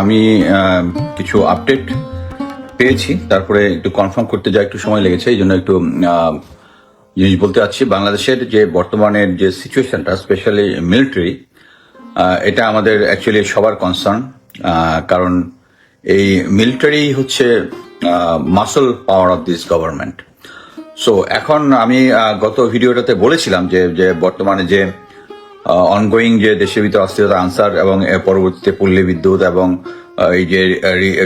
আম, কিছু আপডেট পেয়েছি। তারপরে একটু কনফার্ম করতে যা একটু সময় লেগেছে এই জন্য একটু জিনিস বলতে চাচ্ছি। বাংলাদেশের যে বর্তমানের যে সিচুয়েশনটা স্পেশালি মিলিটারি এটা আমাদের অ্যাকচুয়ালি সবার কনসার্ন কারণ এই মিলিটারি হচ্ছে muscle power of this government so এখন আমি গত ভিডিওটাতে বলেছিলাম যে যে বর্তমানে যে অনগোয়িং যে দেশের ভিতরে অস্থিরতা আনসার এবং পরবর্তীতে পল্লী বিদ্যুৎ এবং এই যে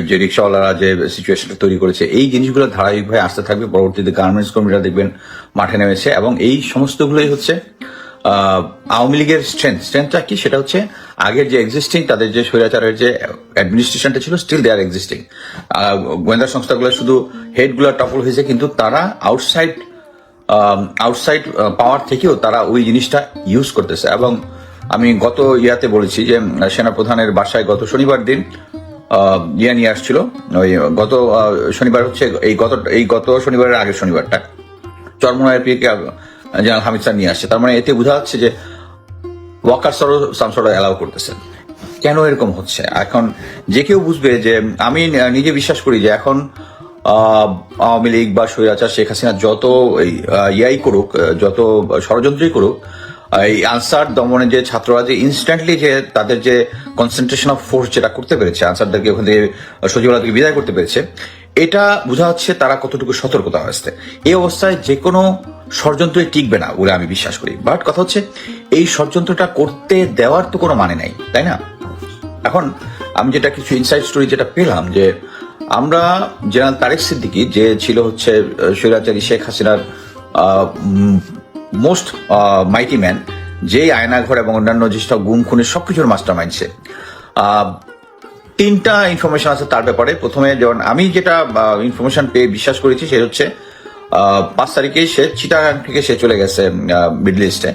যে রিক্সাওয়ালারা যে সিচুয়েশনটা তৈরি করেছে, এই জিনিসগুলো ধারাবাহিকভাবে আসতে থাকবে। পরবর্তীতে গার্মেন্টস কর্মীরা দেখবেন মাঠে নেমেছে এবং এই সমস্তগুলোই হচ্ছে আওয়ামী লীগের স্ট্রেংথ স্ট্রেংথটা কি? সেটা হচ্ছে, আগের যে এক্সিস্টিং তাদের যে স্বৈরাচারের যে অ্যাডমিনিস্ট্রেশনটা ছিল স্টিল দে আর এক্সিস্টিং গোয়েন্দা সংস্থাগুলো শুধু হেডগুলো টপল হয়েছে, কিন্তু তারা আউটসাইড আউটসাইড পাওয়ার থেকেও তারা ওই জিনিসটা ইউজ করতেছে। এবং আমি গত ইয়াতে বলেছি যে সেনাপ্রধানের বাসায় গত শনিবার দিন ইয়া নিয়ে আসছিল। ওই গত শনিবার হচ্ছে এই গত এই গত শনিবারের আগের শনিবারটা। চরমনায়ের পিকে জেনারেল হামিদ স্যার নিয়ে আসছে। তার মানে এতে বোঝা যাচ্ছে যে, ওয়াকার সরও সামসর অ্যালাউ করতেছেন কেন এরকম হচ্ছে? এখন যে কেউ বুঝবে যে, আমি নিজে বিশ্বাস করি যে এখন আওয়ামী লীগ বা স্বৈরাচার শেখ হাসিনা যত ইয়াই করুক যত ষড়যন্ত্রই করুক এই আনসার দমনে যে ছাত্ররা যে ইনস্ট্যান্টলি যে তাদের যে কনসেন্ট্রেশন অফ ফোর্স যেটা করতে পেরেছে, আনসারদেরকে ওখান থেকে সচিবালয় থেকে বিদায় করতে পেরেছে, এটা বোঝা যাচ্ছে তারা কতটুকু সতর্কতা হয়েছে। এই অবস্থায় যে কোনো ষড়যন্ত্রই টিকবে না বলে আমি বিশ্বাস করি। বাট কথা হচ্ছে, এই ষড়যন্ত্রটা করতে দেওয়ার তো কোনো মানে নাই, তাই না? এখন আমি যেটা কিছু ইনসাইড স্টোরি যেটা পেলাম যে আমরা জেনারেল তারেক সিদ্দিকি যে ছিল হচ্ছে আহ, স্বৈরাচারী শেখ হাসিনার মোস্ট মাইটি ম্যান যেই আয়নাঘর এবং অন্যান্য যেসব গুম খুনের সবকিছুর মাস্টার মাইন্ড সে তিনটা ইনফরমেশন আছে তার ব্যাপারে। প্রথমে যেমন আমি যেটা ইনফরমেশন পেয়ে বিশ্বাস করেছি সে হচ্ছে পাঁচ তারিখে সে চিটাগাং থেকে সে চলে গেছে মিডল ইস্টে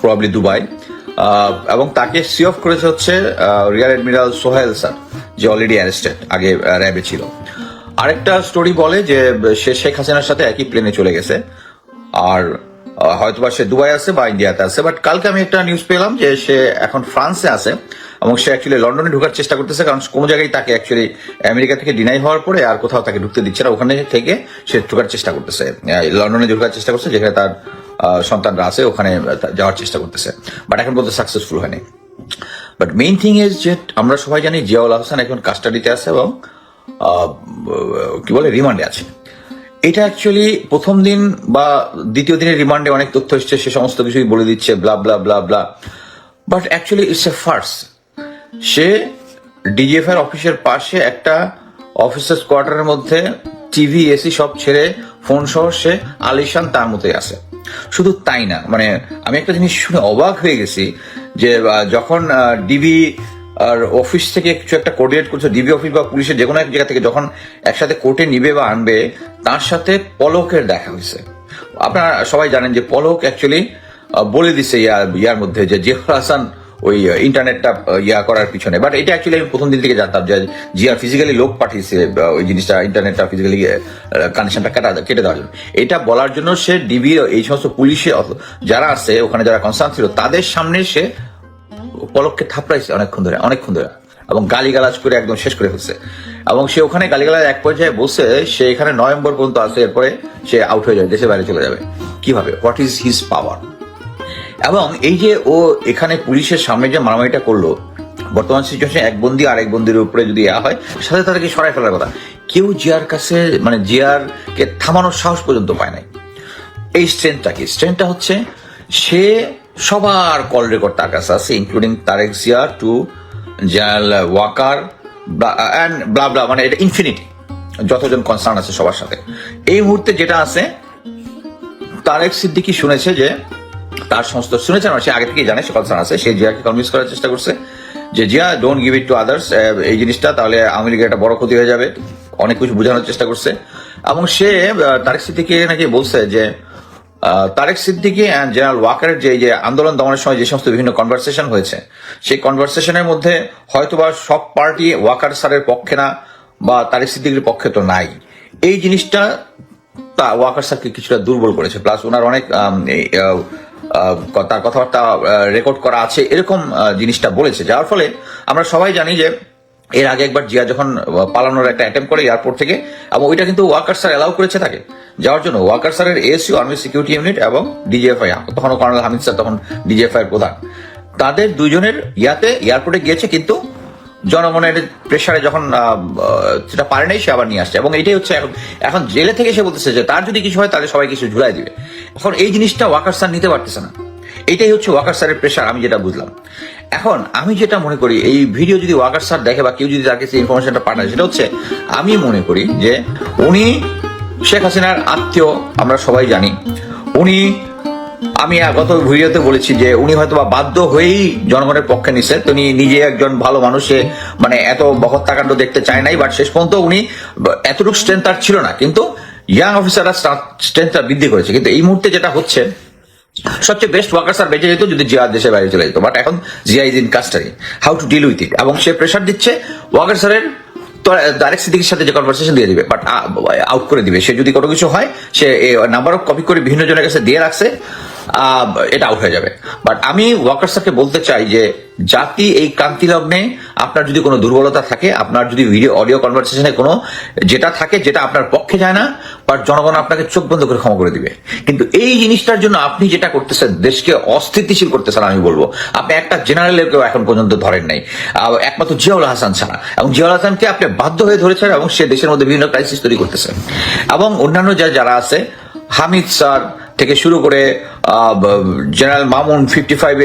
প্রবলি দুবাই। এবং তাকে সি অফ করেছে হচ্ছে রিয়ার অ্যাডমিরাল সোহেল স্যার যে অলরেডি অ্যারেস্টেড আগে র্যাবে ছিল। আরেকটা স্টোরি বলে যে সে শেখ হাসিনার সাথে একই প্লেনে চলে গেছে। আর আহ, হয়তোবা সে দুবাই আছে বা ইন্ডিয়াতে আছে বাট কালকে আমি একটা নিউজ পেলাম যে সে এখন ফ্রান্সে আছে এবং সে অ্যাকচুয়ালি লন্ডনে ঢোকার চেষ্টা করতেছে কারণ কোনো জায়গায় তাকে অ্যাকচুয়ালি আমেরিকা থেকে ডিনাই হওয়ার পরে আর কোথাও তাকে ঢুকতে দিচ্ছে না। ওখানে থেকে সে ঢোকার চেষ্টা করতেছে লন্ডনে ঢোকার চেষ্টা করছে যেখানে তার সন্তানরা আছে, ওখানে যাওয়ার চেষ্টা করতেছে। বাট এখন পর্যন্ত সাকসেসফুল হয়নি। বাট মেইন থিং ইজ যে আমরা সবাই জানি জিয়াউল হাসান এখন কাস্টাডিতে আছে এবং কি বলে রিমান্ডে আছে। এটা অ্যাকচুয়ালি প্রথম দিন বা দ্বিতীয় দিনের রিমান্ডে অনেক তথ্য এসছে, সে সমস্ত কিছুই বলে দিচ্ছে blah blah blah blah but actually it's a farce say DGF এর অফিসের পাশে একটা অফিসার্স কোয়ার্টারের মধ্যে টিভি এসি সব ছেড়ে ফোন সহ সে আলিশান তার মতোই আছে। শুধু তাই না মানে আমি একটা জিনিস শুনে অবাক হয়ে গেছি যে যখন ডিবি আর অফিস থেকে কিছু একটা কোর্ডিনেট করছে ডিবি অফিস বা পুলিশের যে কোনো এক জায়গা থেকে যখন একসাথে কোর্টে নিবে বা আনবে, তার সাথে পলকের দেখা হয়েছে। আপনারা সবাই জানেন যে পলক অ্যাকচুয়ালি বলে দিছে ইয়া ইয়ার মধ্যে যে জেহর হাসান ওই ইন্টারনেটটা ইয়া করার পিছনে। বাট এটা অ্যাকচুয়ালি আমি প্রথম দিন থেকে জানতাম যে জিয়া ফিজিক্যালি লোক পাঠিয়েছে ওই জিনিসটা ইন্টারনেটটা ফিজিক্যালি কানেকশনটা কাটা কেটে দেওয়ার জন্য। এটা বলার জন্য সে ডিবি এই সমস্ত পুলিশে যারা আছে, ওখানে যারা কনসার্ন ছিল, তাদের সামনে সে পলককে থাপড়াইছে অনেকক্ষণ ধরে অনেকক্ষণ ধরে। এবং গালিগালাজ করে একদম শেষ করে ফেলছে। এবং সে ওখানে গালিগালাজ এক পর্যায়ে বসে সে এখানে নভেম্বর পর্যন্ত আসে এরপরে সে আউট হয়ে যাবে, দেশের বাইরে চলে যাবে। কীভাবে? হোয়াট ইজ হিজ পাওয়ার এবং এই যে ও এখানে পুলিশের সামনে যে মারামারিটা করল, বর্তমান সিচুয়েশনে এক বন্দি আর এক বন্দির উপরে যদি ইয়া হয়, সাথে তাদেরকে সরাই ফেলার কথা। কেউ জিয়ার কাছে মানে জিয়ার কে থামানোর সাহস পর্যন্ত পায় নাই। এই স্ট্রেংথটা কি? স্ট্রেংথটা হচ্ছে, সে সবার কল রেকর্ড তার কাছে আছে including Tarique Zia to general Waker and blah মানে এটা ইনফিনিটি যতজন কনসার্ন আছে সবার সাথে। এই মুহূর্তে যেটা আছে, তারেক সিদ্দিকি শুনেছে যে তার সমস্ত শুনেছে না সে আগে থেকেই জানে, সে কনসার্ন আছে সে জিয়াকে কনভিন্স করার চেষ্টা করছে যে, Zia don't give it to others এই জিনিসটা, তাহলে আওয়ামী লীগের একটা বড় ক্ষতি হয়ে যাবে। অনেক কিছু বোঝানোর চেষ্টা করছে। এবং সে তারেক সিদ্দিকি নাকি বলছে যে তারেক সিদ্দিকি অ্যান্ড জেনারেল ওয়াকারের যে যে আন্দোলন দমনের সময় যে সমস্ত বিভিন্ন কনভারসেশন হয়েছে, সেই কনভারসেশনের মধ্যে হয়তোবা সব পার্টি ওয়াকার স্যারের পক্ষে না, বা তারেক সিদ্দিকির পক্ষে তো নাই। এই জিনিসটা তা ওয়াকার স্যারকে কিছুটা দুর্বল করেছে। প্লাস ওনার অনেক তার কথাবার্তা রেকর্ড করা আছে, এরকম জিনিসটা বলেছে। যার ফলে আমরা সবাই জানি যে এর আগে একবার জিয়া যখন পালানোর একটা অ্যাটেম্প করে এয়ারপোর্ট থেকে, এবং ওইটা কিন্তু ওয়াকার স্যার অ্যালাউ করেছে তাকে। যাওয়ার জন্য ওয়াকার স্যারের এএসইউ আর্মি সিকিউরিটি ইউনিট এবং ডিজিএফআই তখন কর্নেল হামিদ স্যার, তখন ডিজিএফআই এর প্রধান। তাদের দুজনের ইয়াতে এয়ারপোর্টে গিয়েছে, কিন্তু জনগণের প্রেশারে যখন সেটা পারে নাই, সে আবার নিয়ে আসছে। এবং এটাই হচ্ছে এখন এখন জেলে থেকে সে বলতেছে যে তার যদি কিছু হয়, তাহলে সবাই কিছু ঝুলাই দিবে। এখন এই জিনিসটা ওয়াকার স্যার নিতে পারতেছে না। এটাই হচ্ছে ওয়াকার স্যারের প্রেশার আমি যেটা বুঝলাম। এখন আমি যেটা মনে করি, এই ভিডিও যদি ওয়াকার স্যার দেখে বা কেউ যদি তার কাছে ইনফরমেশনটা পাঠায়, সেটা হচ্ছে আমি মনে করি যে উনি শেখ হাসিনার আত্মীয়, আমরা সবাই জানি। উনি আমি গত ভিডিওতে বলেছি যে উনি হয়তো বাধ্য হয়েই জনগণের পক্ষে নিছে তিনি নিজে একজন ভালো মানুষে মানে এত বহত্যাকাণ্ড দেখতে চায় নাই বাট শেষ পর্যন্ত উনি এতটুকু স্ট্রেংথ তার ছিল না। কিন্তু ইয়াং অফিসাররা স্ট্রেংথটা বৃদ্ধি করেছে। কিন্তু এই মুহূর্তে যেটা হচ্ছে, সবচেয়ে বেস্ট ওয়ার্কার স্যার বেঁচে যেত যদি জিয়া দেশের বাইরে চলে যেত। বাট এখন Zia is in custody how to deal with it এবং সে প্রেশার দিচ্ছে ওয়ার্কার স্যারের সাথে যে কনভারসেশন দিয়ে দিবে। বাট আউট করে দিবে। সে যদি কোনো কিছু হয়, সে নাম্বার অফ কপি করে বিভিন্ন জনের কাছে দিয়ে রাখছে। এটা আউট হয়ে যাবে। বাট আমি ওয়ার্কার স্যারকে বলতে চাই যে, জাতি এই ক্রান্তি লগ্নে আপনার যদি কোনো দুর্বলতা থাকে, আপনার যদি ভিডিও অডিও কনভারসেশনে কোনো যেটা থাকে, যেটা আপনার পক্ষে যায় না বাট জনগণ আপনাকে চোখ বন্ধ করে ক্ষমা করে দিবে। কিন্তু এই জিনিসটার জন্য আপনি যেটা করতেছেন, দেশকে অস্থিতিশীল করতেছেন আমি বলব। আপনি একটা জেনারেলকেও এখন পর্যন্ত ধরেন নাই। একমাত্র জিয়াউল হাসান ছাড়া। এবং জিয়াউল হাসানকে আপনি বাধ্য হয়ে ধরেছেন এবং সে দেশের মধ্যে বিভিন্ন ক্রাইসিস তৈরি করতেছেন এবং অন্যান্য যা যারা আছে, হামিদ স্যার থেকে শুরু করে general Mamun fifty five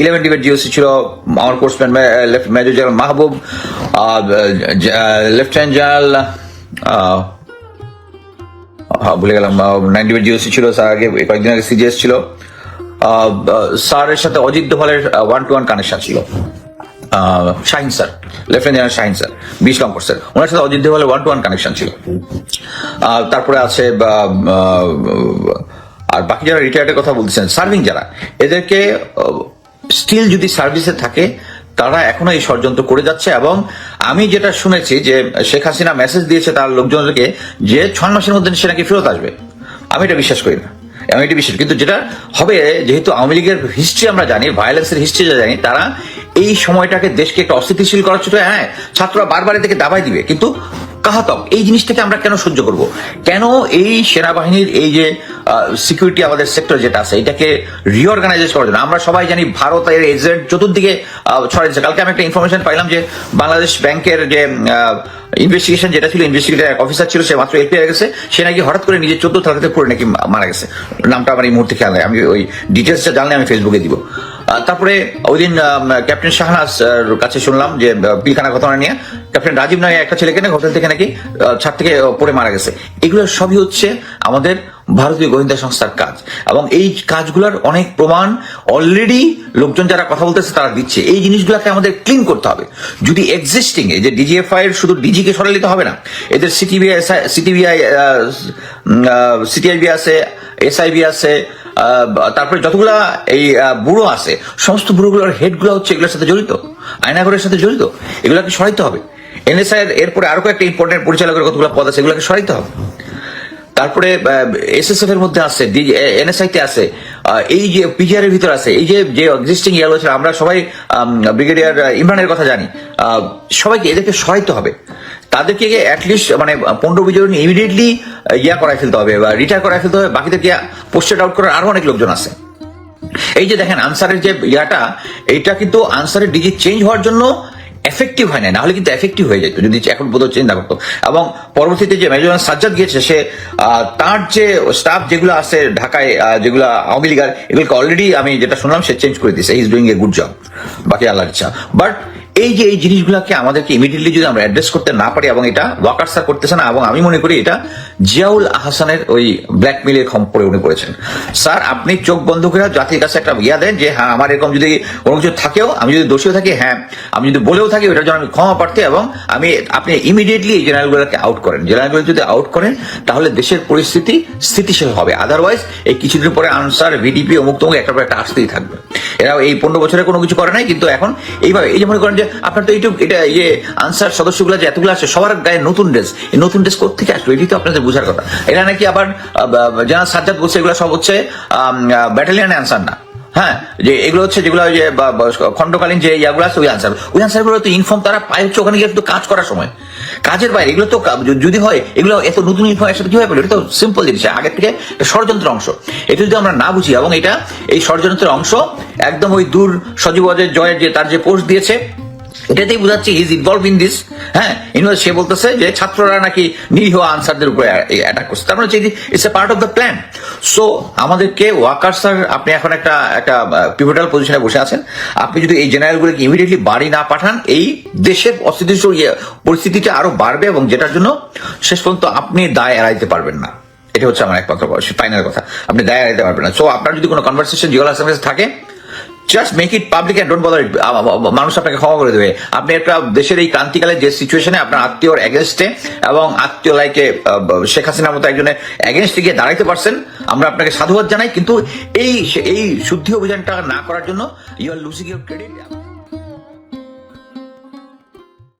eleven debate GOC ছিল আমার course man major general Mahbub lieutenant general ah, ভুলে গেলাম নাইন ডিবেট জিওসি ছিল স্যার আগে কয়েকদিন আগে সিজিএস ছিল। স্যারের সাথে অজিত দোভালের ওয়ান টু ওয়ান কানেকশন ছিল Shaheen sir lieutenant general Shaheen sir বিশ লঙ্কর স্যার ওনার সাথে অজিত দোভালের ওয়ান টু ওয়ান কানেকশন ছিল তারপরে আছে আর বাকি যারা রিটায়ার্ডের কথা বলতেছেন সার্ভিং যারা, এদেরকে স্টিল যদি সার্ভিসে থাকে, তারা এখনও এই ষড়যন্ত্র করে যাচ্ছে এবং আমি যেটা শুনেছি যে শেখ হাসিনা মেসেজ দিয়েছে তার লোকজনকে যে ছয় মাসের মধ্যে সে নাকি ফেরত আসবে। আমি এটা বিশ্বাস করি না। আমি এটা বিশ্বাস কিন্তু যেটা হবে, যেহেতু আওয়ামী লীগের হিস্ট্রি আমরা জানি ভায়োলেন্সের হিস্ট্রি যা জানি, তারা এই সময়টাকে দেশকে একটা অস্থিতিশীল করার ছোট হ্যাঁ ছাত্ররা বারবার এদেরকে দাবাই দিবে। কিন্তু কাহাতক? এই জিনিসটাকে আমরা কেন সহ্য করব? কেন এই সেনাবাহিনীর এই যে সিকিউরিটি আমাদের সেক্টর যেটা আছে, এটাকে রিঅর্গানাইজ করার জন্য? আমরা সবাই জানি ভারত এর এজেন্ট চতুর্দিকে ছড়াচ্ছে কালকে আমি একটা ইনফরমেশন পাইলাম যে, বাংলাদেশ ব্যাংকের যে ইনভেস্টিগেশন যেটা ছিল ইনভেস্টিগেটর অফিসার ছিল, সে মাত্র এলপি গেছে সে নাকি হঠাৎ করে নিজের চোদ্দ তালাতে পড়ে নাকি মারা গেছে। নামটা আমার এই মুহূর্তে খেয়াল নেই। আমি ওই ডিটেলসটা জানলে আমি ফেসবুকে দিব। তারপরে ওই দিন ক্যাপ্টেন শাহনাজ কাছে শুনলাম যে পিলখানা ঘটনা নিয়ে। ক্যাপ্টেন রাজীব নামে একটা ছেলেকে নাকি হোটেল থেকে নাকি ছাদ থেকে পড়ে মারা গেছে। এগুলো সবই হচ্ছে আমাদের ভারতীয় গোয়েন্দা সংস্থার কাজ। এবং এই কাজগুলোর অনেক প্রমাণ অলরেডি লোকজন যারা কথা বলতেছে তারা দিচ্ছে। এই জিনিসগুলোকে আমাদের ক্লিন করতে হবে। যদি এক্সিস্টিং এই যে ডিজিএফআই এর শুধু ডিজিকে সরাই দিতে হবে না, এদের সিটিবিআই সিটিবিআই সিটিআইবি আছে এসআইবি আছে তারপরে যতগুলা এই ব্যুরো আছে, সমস্ত ব্যুরোগুলোর হেডগুলো হচ্ছে এগুলোর সাথে জড়িত। আয়নাঘরের সাথে জড়িত। এগুলোকে সরাইতে হবে। এনএসআই এর এরপরে আরও কয়েকটা ইম্পর্টেন্ট পরিচালকের কতগুলো পদ আছে এগুলোকে সরাইতে হবে। তারপরে এসএসএফ এর মধ্যে আছে এনএসআই তে আছে এই যে পিজিআর এর ভিতর আছে, এই যে যে এক্সিস্টিং ইয়ালো ছিল, আমরা সবাই ব্রিগেডিয়ার ইমরানের কথা জানি সবাইকে এদেরকে সহায়তে হবে। তাদেরকে অ্যাটলিস্ট মানে পনেরো বিজন ইমিডিয়েটলি ইয়া করাই ফেলতে হবে বা রিটায়ার করাই ফেলতে হবে। বাকিদেরকে পোস্টেড আউট করার আরও অনেক লোকজন আছে। এই যে দেখেন, আনসারের যে ইয়াটা, এইটা কিন্তু আনসারের ডিজিট চেঞ্জ হওয়ার জন্য এফেক্টিভ হয় না নাহলে কিন্তু এফেক্টিভ হয়ে যেত, যদি এখন বোধহয় চিন্তা করতো। এবং পরবর্তীতে যে মেজর সাজ্জাদ গিয়েছে, সে তার যে স্টাফ যেগুলো আছে ঢাকায় যেগুলো আওয়ামী লীগের, এগুলোকে অলরেডি আমি যেটা শুনলাম, সে চেঞ্জ করে দিয়েছে। Is doing a good job বাকি আল্লাহর ইচ্ছা। বাট এই যে এই জিনিসগুলোকে আমাদেরকে ইমিডিয়েটলি যদি আমরা অ্যাড্রেস করতে না পারি এবং এটা ওয়াকার করতেছে না, এবং আমি মনে করি এটা জিয়াউল আহসানের ওই ব্ল্যাকমেলের খম্পরে উনি করেছেন স্যার, আপনি চোখ বন্ধ করে জাতির কাছে একটা ইয়া দেন যে হ্যাঁ আমার এরকম যদি কোনো কিছু থাকেও, আমি যদি দোষীও থাকি হ্যাঁ আমি যদি বলেও থাকি ওটার জন্য আমি ক্ষমা প্রার্থী এবং আমি, আপনি ইমিডিয়েটলি এই জেনারেলগুলোকে আউট করেন। জেনারেলগুলো যদি আউট করেন, তাহলে দেশের পরিস্থিতি স্থিতিশীল হবে। আদারওয়াইজ এই কিছুদিন পরে আনসার ভিডিপি অমুক তমুক একটা একটা আসতেই থাকবে। এরা এই পনেরো বছরে কোনো কিছু করে নাই, কিন্তু এখন এইভাবে, এই যে মনে করেন যে আপনার তো এইটুকু এটা ইয়ে আনসার সদস্যগুলো যে এতগুলো আছে সবার গায়ে নতুন ড্রেস এই নতুন ড্রেস কোথেকে আসলো? এটি তো আপনাদের বোঝার কথা। এরা নাকি আবার যারা সাজ্জাদ বলছে, এগুলো সব হচ্ছে ব্যাটালিয়ানে আনসার না। হ্যাঁ যে এগুলো হচ্ছে যেগুলো ওই যে খণ্ডকালীন যে ইয়াগুলো আছে, ওই আনসার ওই আনসারগুলো তো ইনফর্ম তারা পায় হচ্ছে ওখানে গিয়ে একটু কাজ করার সময়। কাজের বাইরে, এগুলো তো যদি হয়, এগুলো এত নতুন ইনফরমেশন কি হয় এটা তো সিম্পল জিনিস। আগের থেকে ষড়যন্ত্র অংশ। এটা যদি আমরা না বুঝি, এবং এটা এই ষড়যন্ত্রের অংশ একদম ওই দূর সজীবদের জয়ের যে, তার যে পোস্ট দিয়েছে এটাতেই বোঝাচ্ছে ইজ ইনভলভ ইন দিস হ্যাঁ? ইনভলভ সে বলতেছে যে ছাত্ররা নাকি নিরীহ আনসারদের উপরে অ্যাটাক করছে। তার মানে হচ্ছে it's a part of the plan so আমাদেরকে ওয়াকার স্যার, আপনি এখন একটা একটা পিভোটাল পজিশনে বসে আছেন। আপনি যদি এই জেনারেলগুলোকে ইমিডিয়েটলি বাড়ি না পাঠান, এই দেশের অস্থিতিশীল ইয়ে- পরিস্থিতিটা আরও বাড়বে এবং যেটার জন্য শেষ পর্যন্ত আপনি দায় এড়াইতে পারবেন না। এটা হচ্ছে আমার একমাত্র ফাইনাল কথা। আপনি দায় এড়াইতে পারবেন না। সো আপনার যদি কোনো কনভারসেশন জিওল আসলামের থাকে just make it public and don't bother মানুষ আপনাকে ক্ষমা করে দেবে। আপনি একটা দেশের এই ক্রান্তিকালে যে সিচুয়েশনে আপনার আত্মীয়র এগেনস্টে এবং আত্মীয় লাইকে শেখ হাসিনার মতো একজনের এগেনস্টে গিয়ে দাঁড়াইতে পারছেন, আমরা আপনাকে সাধুবাদ জানাই। কিন্তু এই এই শুদ্ধি অভিযানটা না করার জন্য you are losing your credit